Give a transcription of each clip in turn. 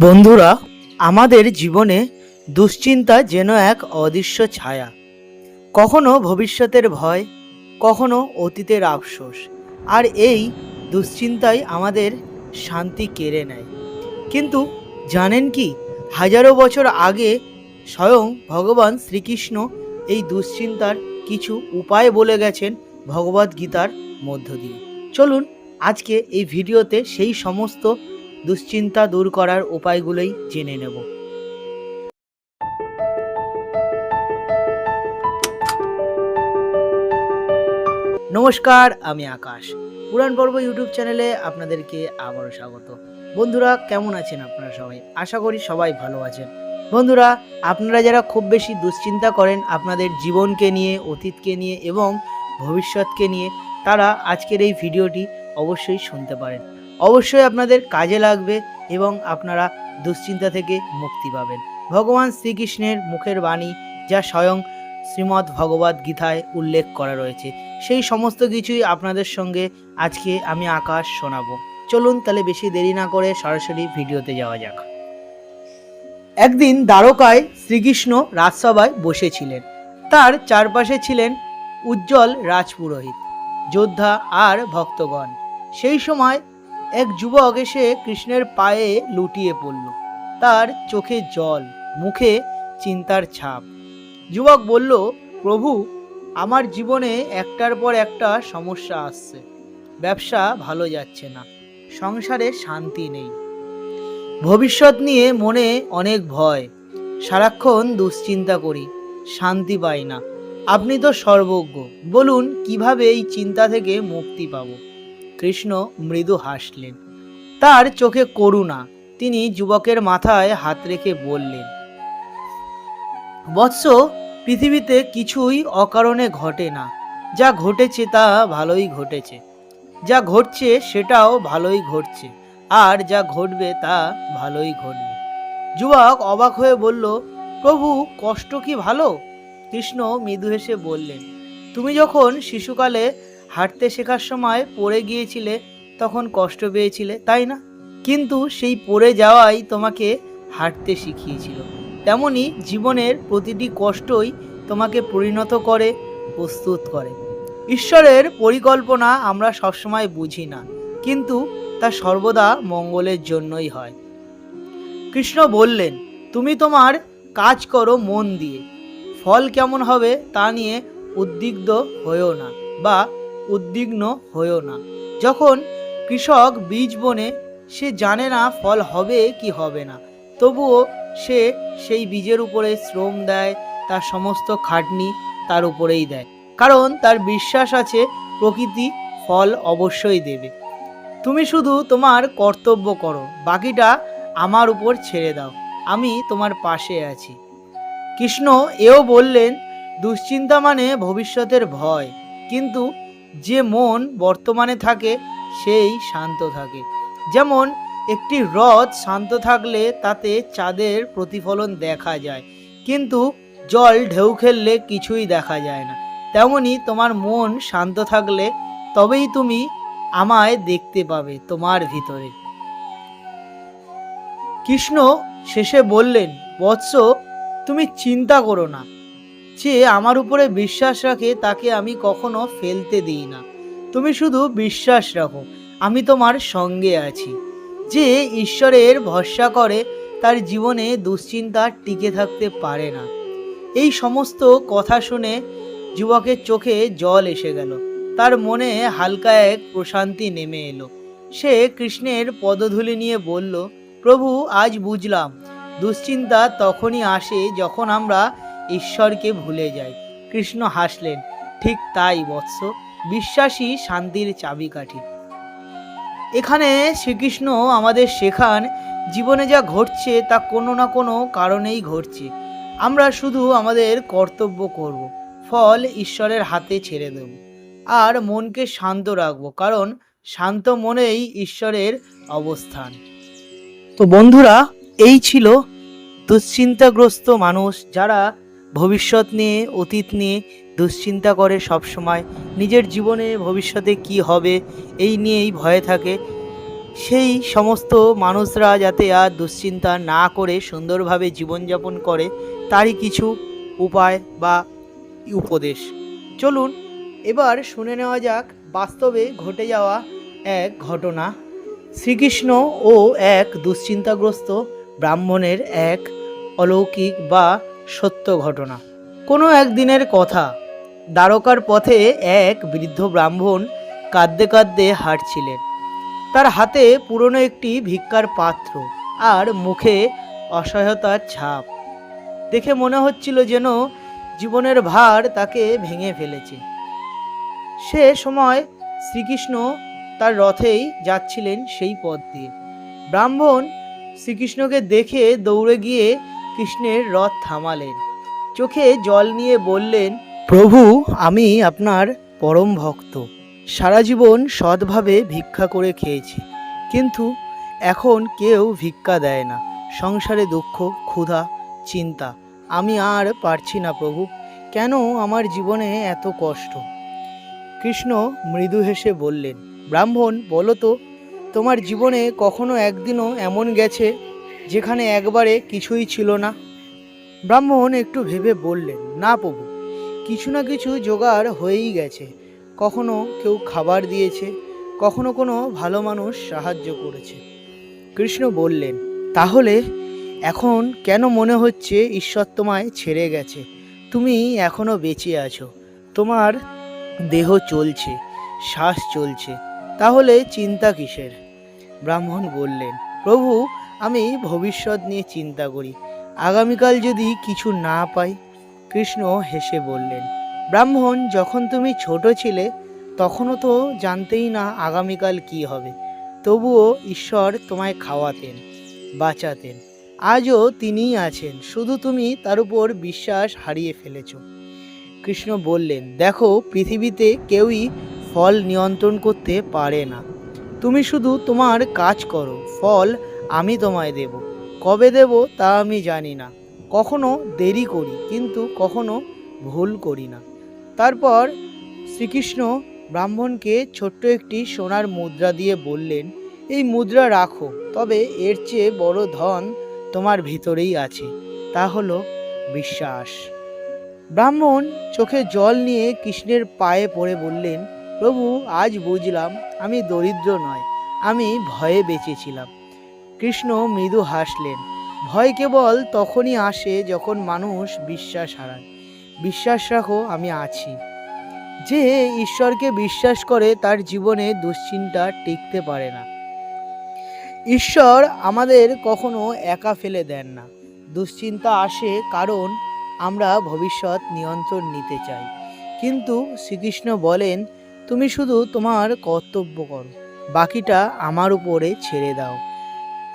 বন্ধুরা, আমাদের জীবনে দুশ্চিন্তা যেন এক অদৃশ্য ছায়া। কখনো ভবিষ্যতের ভয়, কখনো অতীতের আফসোস। আর এই দুশ্চিন্তাই আমাদের শান্তি কেড়ে নেয়। কিন্তু জানেন কি, হাজারো বছর আগে স্বয়ং ভগবান শ্রীকৃষ্ণ এই দুশ্চিন্তার কিছু উপায় বলে গেছেন ভগবদ্গীতার মধ্য দিয়ে। চলুন আজকে এই ভিডিওতে সেই সমস্ত দুশ্চিন্তা দূর করার উপায়গুলোই জেনে নেব। নমস্কার, আমি আকাশ। পুরাণ পর্ব ইউটিউব চ্যানেলে আপনাদেরকে আবারও স্বাগত। বন্ধুরা, কেমন আছেন আপনারা সবাই? আশা করি সবাই ভালো আছেন। বন্ধুরা, আপনারা যারা খুব বেশি দুশ্চিন্তা করেন আপনাদের জীবনকে নিয়ে, অতীতকে নিয়ে এবং ভবিষ্যৎকে নিয়ে, তারা আজকের এই ভিডিওটি অবশ্যই শুনতে পারেন। অবশ্যই আপনাদের কাজে লাগবে এবং আপনারা দুশ্চিন্তা থেকে মুক্তি পাবেন। ভগবান শ্রীকৃষ্ণের মুখের বাণী যা স্বয়ং শ্রীমদ্ ভগবদ গীতায় উল্লেখ করা রয়েছে, সেই সমস্ত কিছুই আপনাদের সঙ্গে আজকে আমি আকাশ শোনাবো। চলুন তাহলে বেশি দেরি না করে সরাসরি ভিডিওতে যাওয়া যাক। একদিন দ্বারকায় শ্রীকৃষ্ণ রাজসভায় বসেছিলেন। তার চারপাশে ছিলেন উজ্জ্বল রাজপুরোহিত, যোদ্ধা আর ভক্তগণ। সেই সময় এক যুবক এসে কৃষ্ণের পায়ে লুটিয়ে পড়ল। তার চোখে জল, মুখে চিন্তার ছাপ। যুবক বলল, প্রভু, আমার জীবনে একটার পর একটা সমস্যা আসছে। ব্যবসা ভালো যাচ্ছে না। সংসারে শান্তি নেই। ভবিষ্যৎ নিয়ে মনে অনেক ভয়। সারাক্ষণ দুশ্চিন্তা করি। শান্তি পাই না। আপনি তো সর্বজ্ঞ। বলুন, কীভাবে এই চিন্তা থেকে মুক্তি পাবো? কৃষ্ণ মৃদু হাসলেন। তার চোখে করুণা। তিনি যুবকের মাথায় হাত রেখে বললেন, বৎস, পৃথিবীতে কিছুই অকারণে ঘটে না। যা ঘটেছে তা ভালোই ঘটেছে। যা ঘটছে সেটাও ভালোই ঘটছে। আর যা ঘটবে তা ভালোই ঘটবে। যুবক অবাক হয়ে বলল, প্রভু, কষ্ট কি ভালো? কৃষ্ণ মৃদু হেসে বললেন, তুমি যখন শিশুকালে হাঁটতে শেখার সময় পড়ে গিয়েছিলে, তখন কষ্ট পেয়েছিলে, তাই না? কিন্তু সেই পড়ে যাওয়াই তোমাকে হাঁটতে শিখিয়েছিল। তেমনি জীবনের প্রতিটি কষ্টই তোমাকে পরিণত করে, প্রস্তুত করে। ঈশ্বরের পরিকল্পনা আমরা সবসময় বুঝি না, কিন্তু তা সর্বদা মঙ্গলের জন্যই হয়। কৃষ্ণ বললেন, তুমি তোমার কাজ করো মন দিয়ে। ফল কেমন হবে তা নিয়ে উদ্বিগ্ধ হয়েও না বা উদ্বিগ্ন হয়েও না। যখন কৃষক বীজ বনে, সে জানে না ফল হবে কি হবে না, তবুও সে সেই বীজের উপরে শ্রম দেয়, তার সমস্ত খাটনি তার উপরেই দেয়। কারণ তার বিশ্বাস আছে, প্রকৃতি ফল অবশ্যই দেবে। তুমি শুধু তোমার কর্তব্য করো, বাকিটা আমার উপর ছেড়ে দাও, আমি তোমার পাশে আছি। কৃষ্ণ এও বললেন, দুশ্চিন্তা মানে ভবিষ্যতের ভয়, কিন্তু যে মন বর্তমানে থাকে, সেই শান্ত থাকে। যেমন একটি হ্রদ শান্ত থাকলে তাতে চাঁদের প্রতিফলন দেখা যায়, কিন্তু জল ঢেউ খেললে কিছুই দেখা যায় না। তেমনি তোমার মন শান্ত থাকলে তবেই তুমি আমায় দেখতে পাবে তোমার ভিতরে। কৃষ্ণ শেষে বললেন, বৎস, তুমি চিন্তা করো না। যে আমার উপরে বিশ্বাস রাখে, তাকে আমি কখনো ফেলতে দিই না। তুমি শুধু বিশ্বাস রাখো, আমি তোমার সঙ্গে আছি। যে ঈশ্বরের ভরসা করে, তার জীবনে দুশ্চিন্তা টিকে থাকতে পারে না। এই সমস্ত কথা শুনে যুবকের চোখে জল এসে গেল। তার মনে হালকা এক প্রশান্তি নেমে এলো। সে কৃষ্ণের পদধূলি নিয়ে বলল, প্রভু, আজ বুঝলাম। দুশ্চিন্তা তখনই আসে যখন আমরা ঈশ্বরকে ভুলে যাই কৃষ্ণ হাসলেন, ঠিক তাই বৎস, বিশ্বাসী শান্তির চাবিকাঠি। এখানে শ্রীকৃষ্ণ আমাদের শেখান, জীবনে যা ঘটছে তা কোনো না কোনো কারণেই ঘটছে। আমরা শুধু আমাদের কর্তব্য করব, ফল ঈশ্বরের হাতে ছেড়ে দেব, আর মনকে শান্ত রাখব, কারণ শান্ত মনেই ঈশ্বরের অবস্থান। তো বন্ধুরা, এই ছিল দুশ্চিন্তাগ্রস্ত মানুষ যারা ভবিষ্যৎ নিয়ে, অতীত নিয়ে দুশ্চিন্তা করে সব সময় নিজের জীবনে ভবিষ্যতে কি হবে, এই নিয়েই ভয়ে থাকে। সেই সমস্ত মানুষরা যাতে আর দুশ্চিন্তা না করে, সুন্দরভাবে জীবনযাপন করে, তারই কিছু উপায় বা উপদেশ। চলুন, এবার শুনে নেওয়া যাক বাস্তবে ঘটে যাওয়া এক ঘটনা। শ্রীকৃষ্ণ ও এক দুশ্চিন্তাগ্রস্ত ব্রাহ্মণের এক অলৌকিক বা সত্য ঘটনা। কোনো একদিনের কথা, দ্বারকার পথে এক বৃদ্ধ ব্রাহ্মণ কাঁদতে কাঁদতে হাঁটছিলেন। তার হাতে পুরনো একটি ভিক্ষার পাত্র আর মুখে অসহায়তার ছাপ। দেখে মনে হচ্ছিল যেন জীবনের ভার তাকে ভেঙে ফেলেছে। সে সময় শ্রীকৃষ্ণ তার রথেই যাচ্ছিলেন সেই পথ দিয়ে। ব্রাহ্মণ শ্রীকৃষ্ণকে দেখে দৌড়ে গিয়ে কৃষ্ণের রথ থামালেন। চোখে জল নিয়ে বললেন, প্রভু, আমি আপনার পরম ভক্ত। সারা জীবন সৎভাবে ভিক্ষা করে খেয়েছি। কিন্তু এখন কেউ ভিক্ষা দেয় না। সংসারে দুঃখ, ক্ষুধা, চিন্তা। আমি আর পারছি না, প্রভু। কেন আমার জীবনে এত কষ্ট? কৃষ্ণ মৃদু হেসে বললেন, ব্রাহ্মণ, বলো তো, তোমার জীবনে কখনো একদিনও এমন গেছে যেখানে একবারে কিছুই ছিল না। ব্রাহ্মণ একটু ভেবে বললেন, না প্রভু, কিছু না কিছু জোগাড় হয়েই গেছে। কখনো কেউ খাবার দিয়েছে, কখনো কোনো ভালো মানুষ সাহায্য করেছে। কৃষ্ণ বললেন, তাহলে এখন কেন মনে হচ্ছে ঈশ্বর তোমায় ছেড়ে গেছে? তুমি এখনও বেঁচে আছো। তোমার দেহ চলছে, শ্বাস চলছে। তাহলে চিন্তা কিসের? ব্রাহ্মণ বললেন, প্রভু আমি ভবিষ্যৎ নিয়ে চিন্তা করি। আগামীকাল যদি কিছু না পাই, কৃষ্ণ হেসে বললেন, ব্রাহ্মণ, যখন তুমি ছোট ছিলে, তখনও তো জানতেই না আগামীকাল কি হবে। তবুও ঈশ্বর তোমায় খাওয়াতেন, বাঁচাতেন। আজও তিনিই আছেন, শুধু তুমি তার উপর বিশ্বাস হারিয়ে ফেলেছ। কৃষ্ণ বললেন, দেখো, পৃথিবীতে কেউই ফল নিয়ন্ত্রণ করতে পারে না। তুমি শুধু তোমার কাজ করো, ফল আমি তোমায় দেব। কবে দেব তা আমি জানি না। কখনো দেরি করি, কিন্তু কখনো ভুল করি না। তারপর শ্রীকৃষ্ণ ব্রাহ্মণকে ছোট্ট একটি সোনার মুদ্রা দিয়ে বললেন, এই মুদ্রা রাখো, তবে এর চেয়ে বড় ধন তোমার ভিতরেই আছে। তা হলো বিশ্বাস। ব্রাহ্মণ চোখে জল নিয়ে কৃষ্ণের পায়ে পড়ে বললেন, প্রভু, আজ বুঝলাম আমি দরিদ্র নয়, আমি ভয়ে বেঁচেছিলাম কৃষ্ণ মৃদু হাসলেন। ভয় কেবল তখনই আসে যখন মানুষ বিশ্বাস হারায়। বিশ্বাস রাখো, আমি আছি। যে ঈশ্বরকে বিশ্বাস করে তার জীবনে দুশ্চিন্তা টিকতে পারে না। ঈশ্বর আমাদের কখনো একা ফেলে দেন না। দুশ্চিন্তা আসে কারণ আমরা ভবিষ্যৎ নিয়ন্ত্রণ নিতে চাই। কিন্তু শ্রীকৃষ্ণ বলেন, তুমি শুধু তোমার কর্তব্য করো। বাকিটা আমার উপরে ছেড়ে দাও।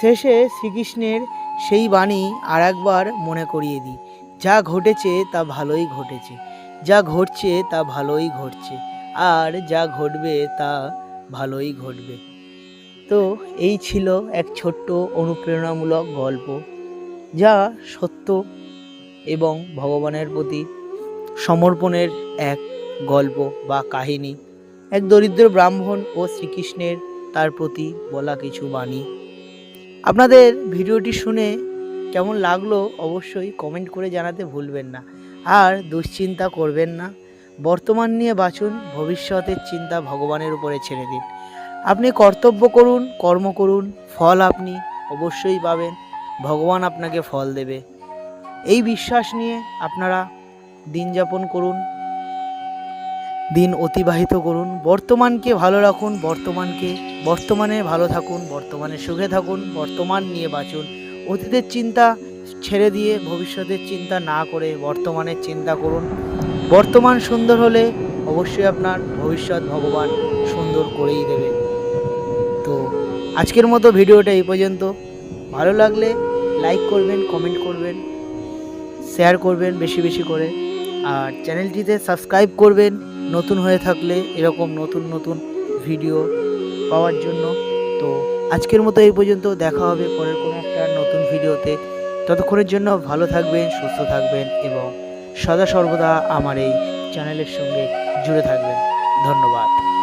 শেষে শ্রীকৃষ্ণের সেই বাণী আর একবার মনে করিয়ে দিই। যা ঘটেছে তা ভালোই ঘটেছে, যা ঘটছে তা ভালোই ঘটছে, আর যা ঘটবে তা ভালোই ঘটবে। তো এই ছিল এক ছোট্ট অনুপ্রেরণামূলক গল্প, যা সত্য এবং ভগবানের প্রতি সমর্পণের এক গল্প বা কাহিনী। এক দরিদ্র ব্রাহ্মণ ও শ্রীকৃষ্ণের তার প্রতি বলা কিছু বাণী। আপনাদের ভিডিওটি শুনে কেমন লাগল অবশ্যই কমেন্ট করে জানাতে ভুলবেন না। আর দুশ্চিন্তা করবেন না। বর্তমান নিয়ে বাঁচুন, ভবিষ্যতের চিন্তা ভগবানের উপরে ছেড়ে দিন। আপনি কর্তব্য করুন, কর্ম করুন, ফল আপনি অবশ্যই পাবেন, ভগবান আপনাকে ফল দেবে। এই বিশ্বাস নিয়ে আপনারা দিন যাপন করুন দিন অতিবাহিত করুন। বর্তমানকে ভালো রাখুন, বর্তমানকে, বর্তমানে ভালো থাকুন, বর্তমানে সুখে থাকুন, বর্তমান নিয়ে বাঁচুন। অতীতের চিন্তা ছেড়ে দিয়ে ভবিষ্যতের চিন্তা না করে বর্তমানের চিন্তা করুন। বর্তমান সুন্দর হলে অবশ্যই আপনার ভবিষ্যৎ ভগবান সুন্দর করেই দেবে। তো আজকের মতো ভিডিওটা এই পর্যন্ত। ভালো লাগলে লাইক করবেন কমেন্ট করবেন শেয়ার করবেন বেশি বেশি করে। আর চ্যানেলটিতে সাবস্ক্রাইব করবেন। নতুন হয়ে থাকলে এরকম নতুন নতুন ভিডিও পাওয়ার জন্য। তো আজকের মতো এই পর্যন্ত দেখা হবে পরের কোনো একটা নতুন ভিডিওতে ততক্ষণের জন্য ভালো থাকবেন, সুস্থ থাকবেন এবং সদা সর্বদা আমার এই চ্যানেলের সঙ্গে জুড়ে থাকবেন। ধন্যবাদ।